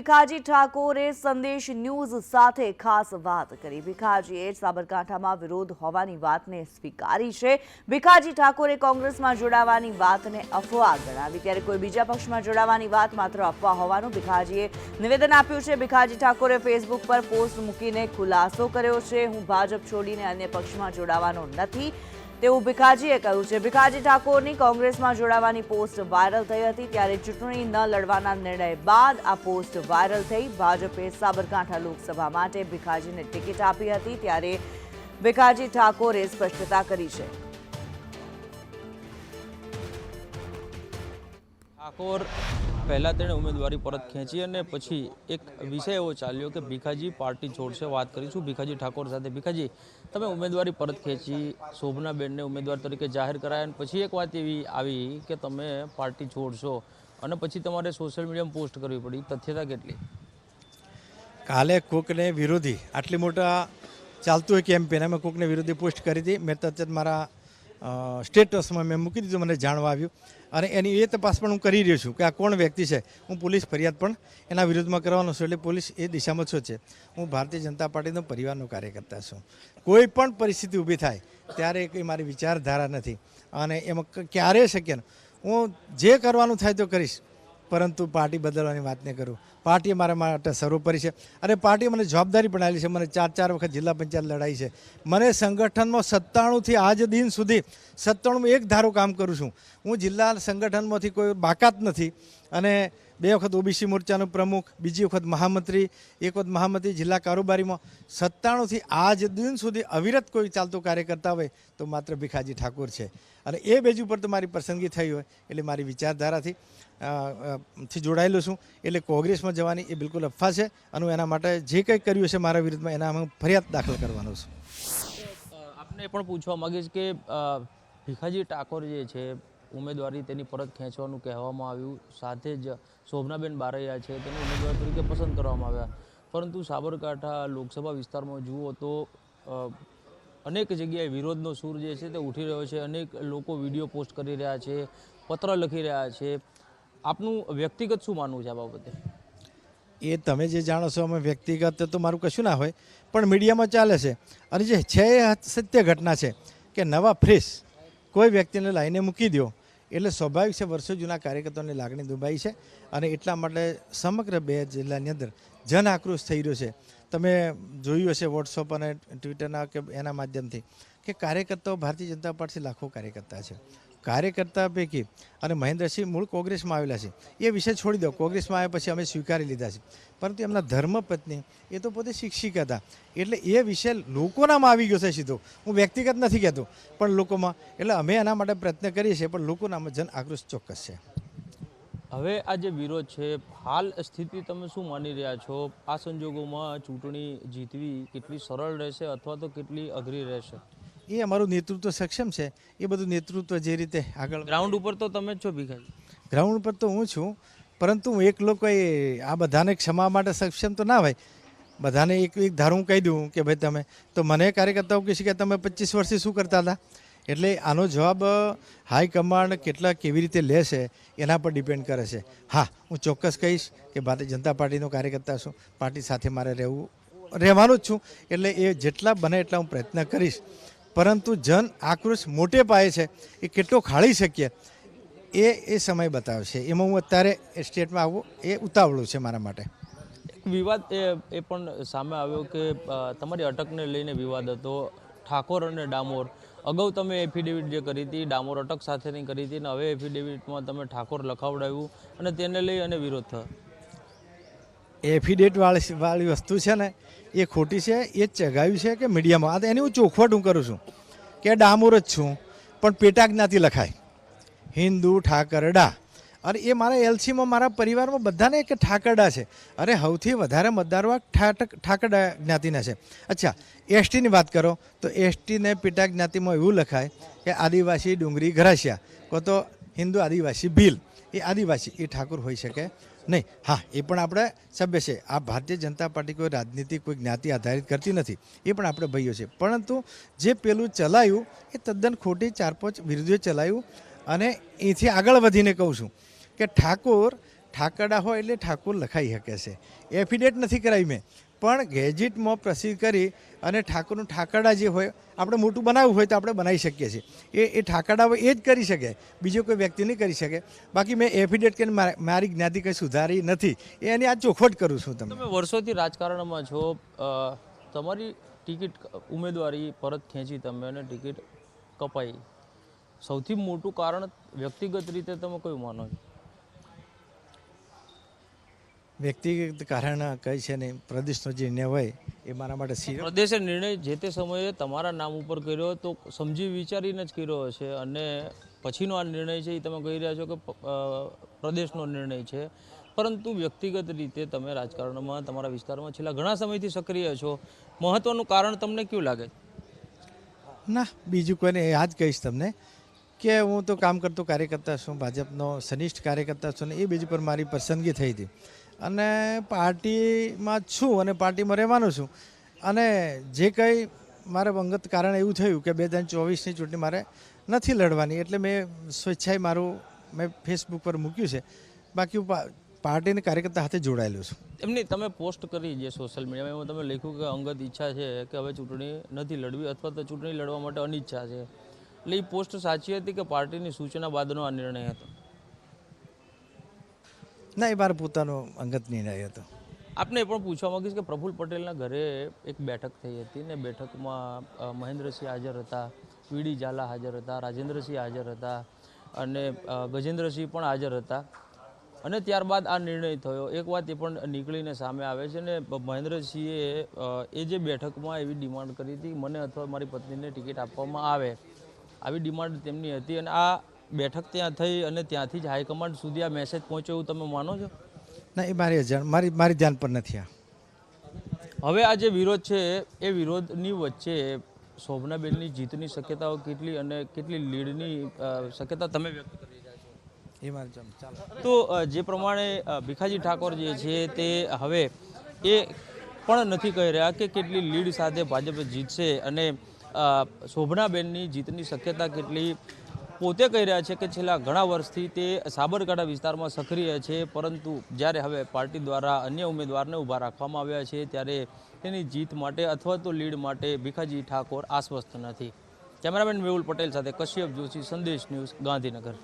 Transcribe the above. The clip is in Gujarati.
ભીખાજી ઠાકોરે સંદેશ ન્યૂઝ સાથે ખાસ વાત કરી. ભીખાજીએ સાબરકાંઠામાં વિરોધ હોવાની વાતને સ્વીકારી છે. ભીખાજી ઠાકોરે કોંગ્રેસમાં જોડાવાની વાતને અફવા ગણાવી. ત્યારે કોઈ બીજા પક્ષમાં જોડાવાની વાત માત્ર અફવા હોવાનું ભીખાજીએ નિવેદન આપ્યું છે. ભીખાજી ઠાકોરે ફેસબુક પર પોસ્ટ મૂકીને ખુલાસો કર્યો છે. હું ભાજપ છોડીને અન્ય પક્ષમાં જોડાવાનો નથી. તેવું ભીખાજીએ કહ્યું છે. ભીખાજી ઠાકોરની કોંગ્રેસમાં જોડાવાની પોસ્ટ વાયરલ થઈ હતી ત્યારે ચૂંટણી ન લડવાના નિર્ણય બાદ આ પોસ્ટ વાયરલ થઈ. ભાજપે સાબરકાંઠા લોકસભા માટે ભીખાજીને ટિકિટ આપી હતી ત્યારે ભીખાજી ઠાકોરે સ્પષ્ટતા કરી છે. ઠાકોર પહેલાં તેણે ઉમેદવારી પરત ખેંચી અને પછી એક વિષય એવો ચાલ્યો કે ભીખાજી પાર્ટી છોડશે. વાત કરીશું ભીખાજી ઠાકોર સાથે. ભીખાજી, તમે ઉમેદવારી પરત ખેંચી શોભનાબેનને ઉમેદવાર તરીકે જાહેર કરાયા અને પછી એક વાત એવી આવી કે તમે પાર્ટી છોડશો અને પછી તમારે સોશિયલ મીડિયામાં પોસ્ટ કરવી પડી. તથ્યતા કેટલી? કાલે કોકને વિરોધી આટલી મોટા ચાલતું હોય કેમ્પેન અમે કોકને વિરોધી પોસ્ટ કરી હતી. મેં તરત મારા સ્ટેટસમાં મેં મૂકી દીધું, મને જાણવા આવ્યું. અને એની એ તપાસ પણ હું કરી રહ્યો છું કે આ કોણ વ્યક્તિ છે. હું પોલીસ ફરિયાદ પણ એના વિરુદ્ધમાં કરવાનો છું, એટલે પોલીસ એ દિશામાં છો છે હું ભારતીય જનતા પાર્ટીનો પરિવારનો કાર્યકર્તા છું. કોઈ પણ પરિસ્થિતિ ઊભી થાય, ત્યારે કંઈ મારી વિચારધારા નથી. અને એમાં ક્યારેય શક્ય હું જે કરવાનું થાય તો કરીશ. પરંતુ પાર્ટી બદલવાની વાત નહીં કરું. પાર્ટી મારા માટે સર્વોપરી છે અને પાર્ટી મને જવાબદારી પણ આવેલી છે. મને ચાર ચાર વખત જિલ્લા પંચાયત લડાઈ છે. મને સંગઠનમાં સત્તાણુંથી આજ દિન સુધી સત્તાણું એક ધારો કામ કરું છું. હું જિલ્લા સંગઠનમાંથી કોઈ બાકાત નથી. અને બે વખત ઓબીસી મોરચાનો પ્રમુખ, બીજી વખત મહામંત્રી, એક વખત મહામંત્રી જિલ્લા કારોબારીમાં સત્તાણુંથી આજ દિન સુધી અવિરત કોઈ ચાલતું કાર્ય કરતા હોય તો માત્ર ભીખાજી ઠાકોર છે. અને એ બેજ ઉપર તો મારી પસંદગી થઈ હોય એટલે મારી વિચારધારાથી થી જોડાયેલો છું. એટલે કોંગ્રેસમાં જવાની એ બિલકુલ અફવા છે અને એના માટે જે કંઈ કર્યું છે મારા વિરુદ્ધમાં એના હું ફરિયાદ દાખલ કરવાનો છું. આપને પણ પૂછવા માગીશ કે ભીખાજી ઠાકોર જે છે ઉમેદવારી તેની પરત ખેંચવાનું કહેવામાં આવ્યું. સાથે જ શોભનાબેન બારૈયા છે, તેને ઉમેદવાર તરીકે પસંદ કરવામાં આવ્યા. પરંતુ સાબરકાંઠા લોકસભા વિસ્તારમાં જુઓ તો અનેક જગ્યાએ વિરોધનો સૂર જે છે તે ઉઠી રહ્યો છે. અનેક લોકો વીડિયો પોસ્ટ કરી રહ્યા છે, પત્ર લખી રહ્યા છે. આપનું વ્યક્તિગત શું માનવું છે આ બાબતે? એ તમે જે જાણો છો અમે વ્યક્તિગત તો મારું કશું ના હોય, પણ મીડિયામાં ચાલે છે. અને જે છે એ સત્ય ઘટના છે કે નવા ફ્રેશ કોઈ વ્યક્તિને લાઈને મૂકી દો એટલે સ્વાભાવિક છે, વર્ષો જૂના કાર્યકર્તાઓની લાગણી દુભાઈ છે અને એટલા માટે સમગ્ર બે જિલ્લાની અંદર જન આક્રોશ થઈ રહ્યો છે. તમે જોયું હશે વોટ્સઅપ અને ટ્વિટરના કે એના માધ્યમથી કે કાર્યકર્તાઓ ભારતીય જનતા પાર્ટી લાખો કાર્યકર્તા છે. કાર્યકર્તા પૈકી અને મહેન્દ્રસિંહ મૂળ કોંગ્રેસમાં આવેલા છે. એ વિષય છોડી દો. કોંગ્રેસમાં આવ્યા પછી અમે સ્વીકારી લીધા છે. પરંતુ એમના ધર્મપત્ની એ તો પોતે શિક્ષિક હતા. એટલે એ વિષય લોકોનામાં આવી ગયો છે સીધો. હું વ્યક્તિગત નથી કહેતો. પણ લોકોમાં, એટલે અમે એના માટે પ્રયત્ન કરીએ છીએ, પણ લોકોનામાં જન આક્રોશ ચોક્કસ છે. હવે આ જે વિરોધ છે, હાલ સ્થિતિ તમે શું માની રહ્યા છો? આ સંજોગોમાં ચૂંટણી જીતવી કેટલી સરળ રહેશે અથવા તો કેટલી અઘરી રહેશે? એ અમારું નેતૃત્વ સક્ષમ છે. એ બધું નેતૃત્વ જે રીતે આગળ ગ્રાઉન્ડ ઉપર તો તમે જ છો ભીખાજી? ગ્રાઉન્ડ ઉપર તો હું છું પરંતુ હું એકલો કોઈ આ બધાને ક્ષમા માટે સક્ષમ તો ના હોય. બધાને એક એક ધારું કહી દઉં કે ભાઈ તમે તો મને કાર્યકર્તાઓ કહેશે કે તમે પચીસ વર્ષથી શું કરતા હતા? એટલે આનો જવાબ હાઈકમાન્ડ કેટલા કેવી રીતે લેશે એના પર ડિપેન્ડ કરે છે. હા હું ચોક્કસ કહીશ કે ભારતીય જનતા પાર્ટીનો કાર્યકર્તા છું પાર્ટી સાથે મારે રહેવું રહેવાનું જ છું. એટલે એ જેટલા બને એટલા હું પ્રયત્ન કરીશ. પરંતુ જન આક્રોશ મોટે પાયે છે. એ કેટલો ખાળી શકીએ? એ એ સમય બતાવશે. એમાં હું અત્યારે સ્ટેટમાં આવું, એ ઉતાવળું છે મારા માટે. એક વિવાદ એ એ પણ સામે આવ્યો કે તમારી અટકને લઈને વિવાદ હતો. ઠાકોર અને ડામોર. અગાઉ તમે એફિડેવિટ જે કરી હતી, ડામોર અટક સાથેની કરી હતી અને હવે એફિડેવિટમાં તમે ઠાકોર લખાવડાવ્યું અને તેને લઈ અને વિરોધ થયો. એફિડેટ વાળી વાળી વસ્તુ છે ને, એ ખોટી છે, એ ચગાવ્યું છે કે મીડિયામાં? આ એની હું ચોખવટ હું કરું છું કે ડામોર જ છું, પણ પેટા જ્ઞાતિ લખાય. હિન્દુ ઠાકરડા. અને એ મારા એલસીમાં, મારા પરિવારમાં બધાને કે ઠાકરડા છે. અરે, સૌથી વધારે મતદારો ઠાકરડા જ્ઞાતિના છે. અચ્છા, એસટીની વાત કરો, તો એસટીને પેટા જ્ઞાતિમાં એવું લખાય કે આદિવાસી ડુંગરી ઘરાસિયા કો તો હિન્દુ આદિવાસી ભીલ. એ આદિવાસી, એ ઠાકુર હોઈ શકે. નહીં, હા, એ પણ આપણે સભ્ય છે. આ ભારતીય જનતા પાર્ટી કોઈ રાજનીતિ કોઈ જ્ઞાતિ આધારિત કરતી નથી. એ પણ આપણે ભાઈઓ છે. પરંતુ જે પેલું ચલાયું, એ તદ્દન ખોટી ચાર પાંચ વિરોધીઓ ચલાયું અને એથી આગળ વધીને કહું છું કે ઠાકોર ઠાકરડા હોય એટલે ઠાકોર લખાઈ શકે છે. એફિડેટ નથી કરાવી મેં. પણ ગેજેટમાં પ્રસિદ્ધ કરી અને ઠાકોરનું ઠાકરડા જે હોય, આપણે મોટું બનાવવું હોય તો આપણે બનાવી શકીએ છીએ. એ એ ઠાકરડા હોય એ જ કરી શકે. બીજો કોઈ વ્યક્તિ નહીં કરી શકે. બાકી મેં એફિડેટ કરીને મારા- જ્ઞાતિ કંઈ સુધારી નથી. એ એની આ ચોખવટ કરું છું તમને. તમે વર્ષોથી રાજકારણમાં છો તમારી ટિકિટ ઉમેદવારી પરત ખેંચી તમે અને ટિકિટ કપાઈ. સૌથી મોટું કારણ વ્યક્તિગત રીતે તમે કયું માનો છો? વ્યક્તિગત કારણ કંઈ છે નહીં પ્રદેશનો જે નિર્ણય હોય એ મારા માટે પ્રદેશે નિર્ણય જે તે સમયે તમારા નામ ઉપર કર્યો તો સમજી વિચારીને જ કર્યો હશે અને પછીનો આ નિર્ણય છે એ તમે કહી રહ્યા છો કે પ્રદેશનો નિર્ણય છે. પરંતુ વ્યક્તિગત રીતે તમે રાજકારણમાં તમારા વિસ્તારમાં છેલ્લા ઘણા સમયથી સક્રિય છો. મહત્વનું કારણ તમને કયું લાગે? ના બીજું કોઈને એ આ જ કહીશ તમને કે હું તો કામ કરતો કાર્યકર્તા છું ભાજપનો સનિષ્ઠ કાર્યકર્તા છું ને એ બીજું પર મારી પસંદગી થઈ હતી. અને પાર્ટીમાં છું અને પાર્ટીમાં રહેવાનું છું. અને જે કંઈ મારે અંગત કારણ એવું થયું કે બે હજાર ચોવીસની ચૂંટણી મારે નથી લડવાની, એટલે મેં સ્વેચ્છાએ મારું, મેં ફેસબુક પર મૂક્યું છે. બાકી હું પાર્ટીના કાર્યકર્તા સાથે જોડાયેલો છું. એમની તમે પોસ્ટ કરી જે સોશિયલ મીડિયામાં એમાં તમે લખ્યું કે અંગત ઈચ્છા છે કે હવે ચૂંટણી નથી લડવી અથવા તો ચૂંટણી લડવા માટે અનિચ્છા છે. એટલે એ પોસ્ટ સાચી હતી કે પાર્ટીની સૂચના બાદનો આ નિર્ણય હતો? ના, એ મારો પોતાનો અંગત નિર્ણય હતો. આપને પણ પૂછવા માંગીશ કે પ્રફુલ્લ પટેલના ઘરે એક બેઠક થઈ હતી ને બેઠકમાં મહેન્દ્રસિંહ હાજર હતા, વીડી ઝાલા હાજર હતા, રાજેન્દ્રસિંહ હાજર હતા અને ગજેન્દ્રસિંહ પણ હાજર હતા. અને ત્યારબાદ આ નિર્ણય થયો. એક વાત એ પણ નીકળીને સામે આવે છે ને મહેન્દ્રસિંહે એ જે બેઠકમાં એવી ડિમાન્ડ કરી હતી, મને અથવા મારી પત્નીને ટિકિટ આપવામાં આવે, આવી ડિમાન્ડ તેમની હતી અને આ બેઠક ત્યાં થઈ અને ત્યાંથી જ હાઈકમાન્ડ સુધી આ મેસેજ પહોંચ્યો એવું તમે માનો છો? ના એ મારી અજાણ મારી મારી ધ્યાન પર નથી આ. હવે આ જે વિરોધ છે એ વિરોધની વચ્ચે શોભનાબેનની જીતની શક્યતાઓ કેટલી અને કેટલી લીડની શક્યતા તમે વ્યક્ત કરી તો જે પ્રમાણે ભીખાજી ઠાકોર જે છે તે હવે એ પણ નથી કહી રહ્યા કે કેટલી લીડ સાથે ભાજપ જીતશે અને શોભનાબેનની જીતની શક્યતા કેટલી પોતે કહી રહ્યા છે કે છેલ્લા ઘણા વર્ષથી તે સાબરકાંઠા વિસ્તારમાં સક્રિય છે, પરંતુ જ્યારે હવે પાર્ટી દ્વારા અન્ય ઉમેદવારને ઊભા રાખવામાં આવ્યા છે, ત્યારે તેની જીત માટે અથવા તો લીડ માટે ભીખાજી ઠાકોર આશ્વસ્ત નથી. કેમેરામેન મેહુલ પટેલ સાથે કશ્યપ જોશી, સંદેશ ન્યૂઝ ગાંધીનગર.